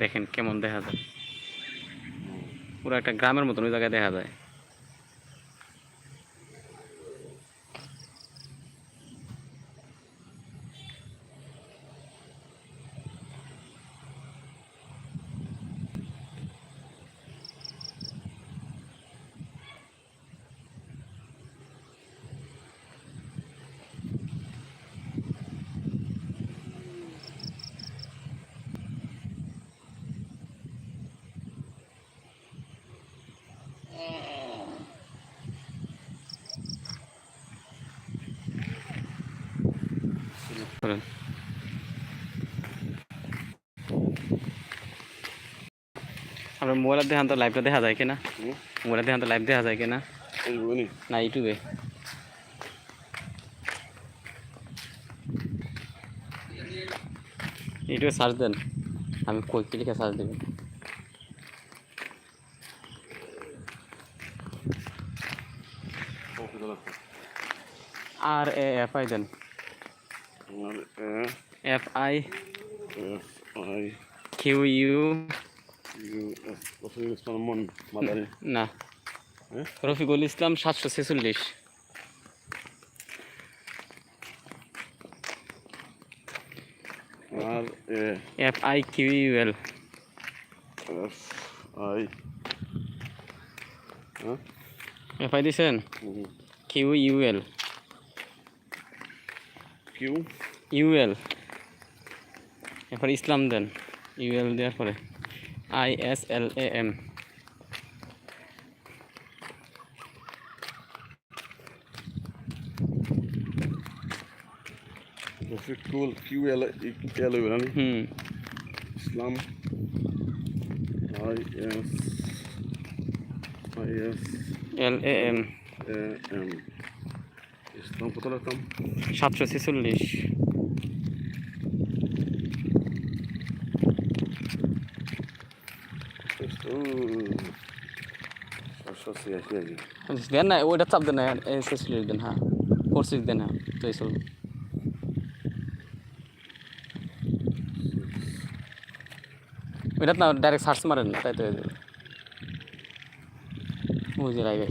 দেখেন কেমন দেখা যায়। পুরো একটা গ্রামের মতন ওই জায়গায় দেখা যায়। বলেন আপনার মোবাইলের দেখান তো লাইভটা দেখা যায় কিনা? মোবাইলের দেখান তো লাইভ দেখা যায় কিনা? না ইউটিউবে। ইউটিউবে সার্চ দেন। আমি কই লিখে সার্চ দেবেন R A F I then. F I F I Q U না? রফিকুল ইসলাম সাতশো ছেচল্লিশ। R F I Q U L F I F I দিছেন। Q U L Q U L এরপরে ইসলাম দেন। ইউএল দেওয়ার পরে। I S L A M Rafiqul Q L L hmm. Islam I S I S L A M কত রাখতাম সাতশো ছেচল্লিশ। দেন না ওইটা চাপ দেন না ছেচল্লিশ দেন হ্যাঁ পঁচিশ দেন হ্যাঁ তো এই চলবে। ওইটা না ডাইরেক্ট সার্চ মারেন তাই তো বুঝে লাগে